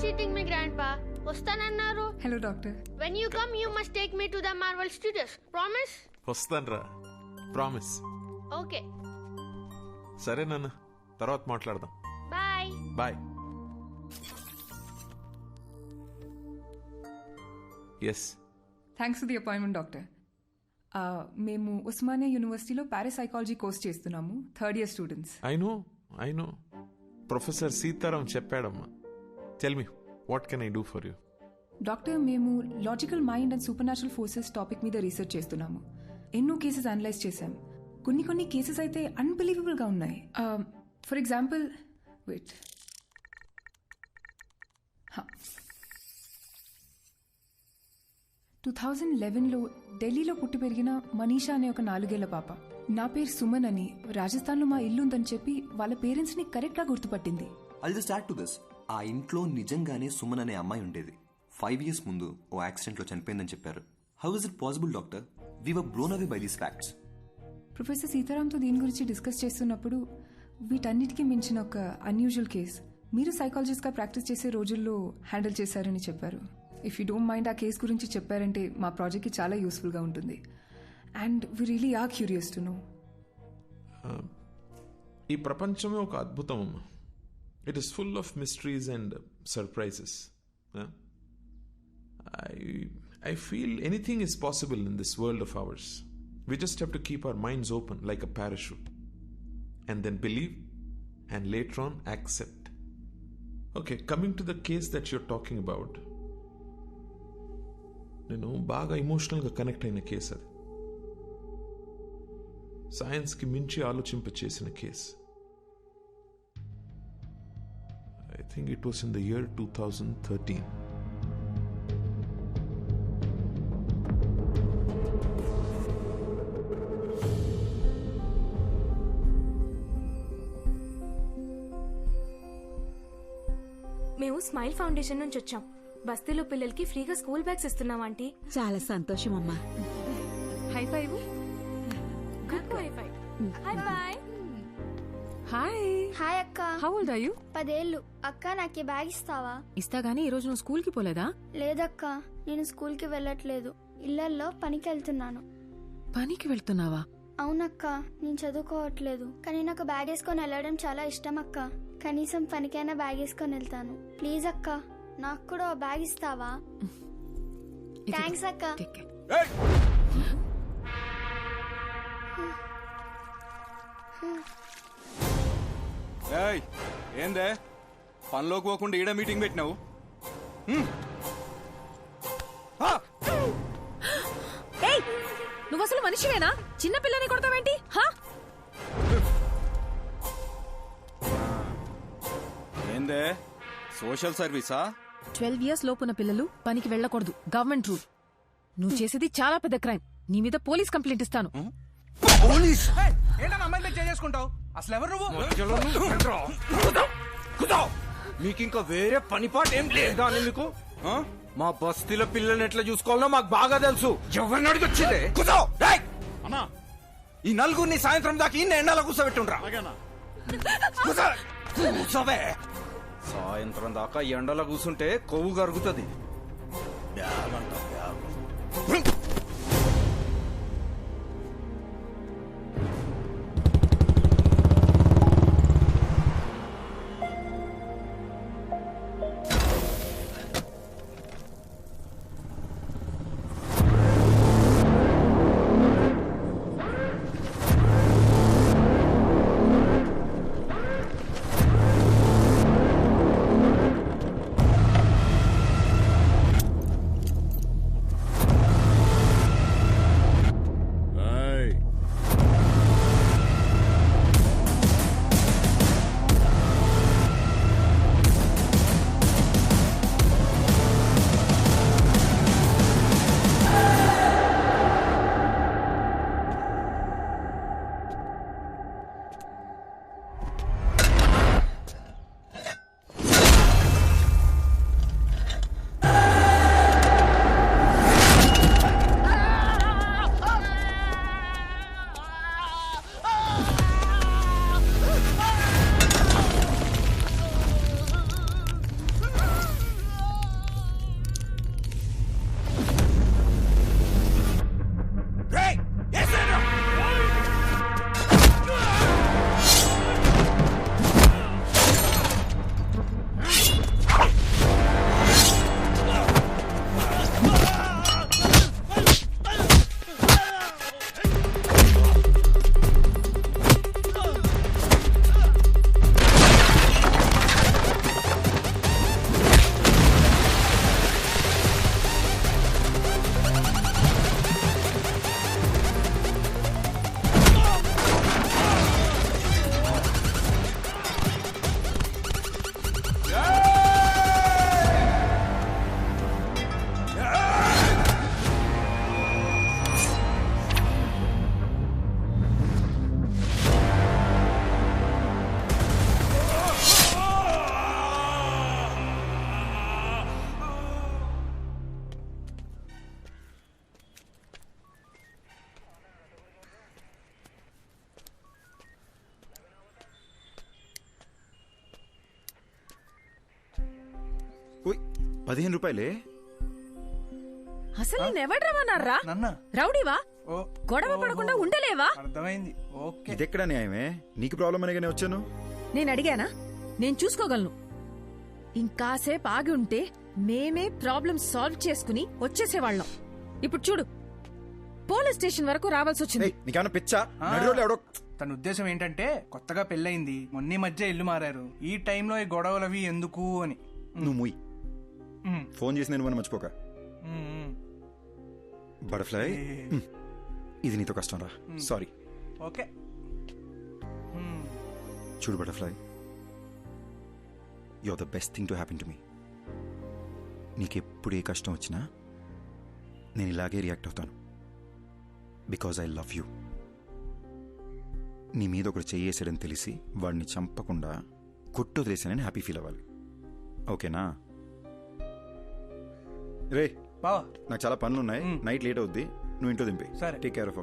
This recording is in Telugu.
Cheating me grandpa వస్తానన్నారు. Hello doctor when you come you must take me to the Marvel studios promise వస్తానరా. Promise okay సరే నాన్న. తర్వాత మాట్లాడదాం. Bye bye yes thanks for the appointment doctor మేము ఉస్మానియా యూనివర్సిటీలో పారాసైకాలజీ కోర్స్ చేస్తున్నాము. Third year students I know I know professor Sitaram చెప్పాడమ్మా. Tell me what can I do for you doctor మేము logical mind and supernatural forces topic మీద రీసెర్చ్ చేస్తున్నాము. ఎన్నో కేసెస్ అనలైజ్ చేశాం. కొన్ని కొన్ని కేసెస్ అయితే అన్బిలీవబుల్గా ఉన్నాయి. For example wait two thousand లెవెన్లో ఢిల్లీలో పుట్టి పెరిగిన మనీషా అనే ఒక నాలుగేళ్ళ పాప. నా పేరు సుమన్ అని రాజస్థాన్లో మా ఇల్లు ఉందని చెప్పి వాళ్ళ పేరెంట్స్ని కరెక్ట్గా గుర్తుపట్టింది. I'll just add to this ఆ ఇంట్లో నిజంగానే సుమన్ అనే అమ్మాయి ఉండేది. ఫైవ్ ఇయర్స్ ముందు ఓ యాక్సిడెంట్లో చనిపోయిందని చెప్పారు. How is it possible doctor we were blown away by these facts professor సీతారాంతో దీని గురించి డిస్కస్ చేస్తున్నప్పుడు వీటన్నిటికీ మించిన ఒక అన్యూజువల్ కేస్ మీరు సైకాలజిస్ట్గా ప్రాక్టీస్ చేసే రోజుల్లో హ్యాండిల్ చేశారని చెప్పారు. ఇఫ్ యూ డోంట్ మైండ్ ఆ కేస్ గురించి చెప్పారంటే మా ప్రాజెక్ట్కి చాలా యూస్ఫుల్గా ఉంటుంది. And we really are curious to know ఈ ప్రపంచమే ఒక అద్భుతం అమ్మా. it is full of mysteries and surprises I I feel anything is possible in this world of ours we just have to keep our minds open like a parachute and then believe and later on accept okay coming to the case that you're talking about నేను బాగా ఇమోషనల్గా కనెక్ట్ అయిన కేసు అది సైన్స్కి మించి ఆలోచింప చేసిన case was in the year two thousand thirteen మేము స్మైల్ ఫౌండేషన్ నుంచి వచ్చాం. బస్తీలో పిల్లలకి ఫ్రీగా స్కూల్ బ్యాగ్స్ ఇస్తున్నాం ఆంటీ. చాలా సంతోషం అమ్మా. High five good high five hi bye hi hi అక్క. హౌ ఓల్డ్ ఆర్ యు పదేళ్ళు. అక్క నాకు బ్యాగ్ ఇస్తావా? ఇస్తా గానీ ఈ రోజు నువ్వు స్కూల్కి పోలేదా? లేదక్క నేను స్కూల్కి వెళ్ళట్లేదు. ఇళ్ళల్లో పనికి వెళ్తున్నాను పనికి వెళ్తున్నావా? అవునక్క నేను చదువుకోవట్లేదు. కానీ నాకు బ్యాగ్ వేసుకొని వెళ్ళడం చాలా ఇష్టం అక్క. కనీసం పనికైనా బ్యాగ్ వేసుకొని వెళ్తాను. ప్లీజ్ అక్క నాకు కూడా బ్యాగ్ ఇస్తావా? థ్యాంక్స్ అక్క. care. ఏయ్ ఏందే? పనిలోకి పోకుండా ఈడ మీటింగ్ పెట్టినావు? ఏయ్ నువ్వు అసలు మనిషివేనా? చిన్న పిల్లని కొడతావేంటి? హా? ఏందే? సోషల్ సర్వీసా? ట్వెల్వ్ ఇయర్స్ లోపున్న పిల్లలు పనికి వెళ్ళకూడదు. Government rule. నువ్వు చేసేది చాలా పెద్ద క్రైమ్. నీ మీద పోలీస్ కంప్లైంట్ ఇస్తాను. పోలీస్? ఏంటన్నా అమ్మాయిలు చేసుకుంటావు? అసలు ఎవరు నువ్వు మీకు ఇంకా వేరే పనిపాట ఏం లేదా. అని మీకు? మా బస్తీల పిల్లల్ని ఎట్లా చూసుకోవాలో మాకు బాగా తెలుసు. ఎవరిని అడిగి వచ్చిందే అన్నా. ఈ నలుగురిని సాయంత్రం దాకా ఇన్ని ఎండలో కూర్చోబెట్టుండ్రా. కూర్చో. కూర్చోవే. సాయంత్రం దాకా ఎండలో కూర్చుంటే కొవ్వు కరుగుతుంది. బ్యాగ్ అంట బ్యాగ్. పదిహేను రూపాయలే? అసలు నేను ఎవడు రమ్మన్నారా నన్న. రౌడీవా? ఓ. గొడవ పడకుండా ఉండలేవా? అర్థమైంది. ఓకే. ఇదెక్కడ న్యాయమే? నీకు ప్రాబ్లం అనగానే వచ్చాను? నేను అడిగానా? నేను చూసుకోగలను. ఇంకాసేపు ఆగి ఉంటే మేమే ప్రాబ్లం సాల్వ్ చేసుకుని వచ్చేసేవాళ్ళం. ఇప్పుడు చూడు. పోలీస్ స్టేషన్ వరకు రావాల్సి వచ్చింది. ఏయ్, నీకేమన్నా పిచ్చా? నడిరోడ్లో ఎవడో తన ఉద్దేశం ఏంటంటే కొత్తగా పెళ్ళయింది. మొన్న మధ్య ఇల్లు మారారు. ఈ టైంలో ఈ గొడవలు అవి ఎందుకు అని. నువ్వు ఫోన్ చేసి నేను మర్చిపోక. బటర్ఫ్లై. ఇది నీతో కష్టం రా. సారీ. ఓకే. చూడు butterfly. You are the best thing to happen to me నీకెప్పుడు ఏ కష్టం వచ్చినా నేను ఇలాగే రియాక్ట్ అవుతాను. బికాజ్ ఐ లవ్ యూ నీ మీద ఒకడు చెయ్యేసాడని తెలిసి వాడిని చంపకుండా కొట్టు వదిలేసానని హ్యాపీ ఫీల్ అవ్వాలి. ఓకేనా రే బావా. నాకు చాలా పనులు ఉన్నాయి. నైట్ లేట్ అవుద్ది. నువ్వు ఇంట్లో దింపి సరే. Take care of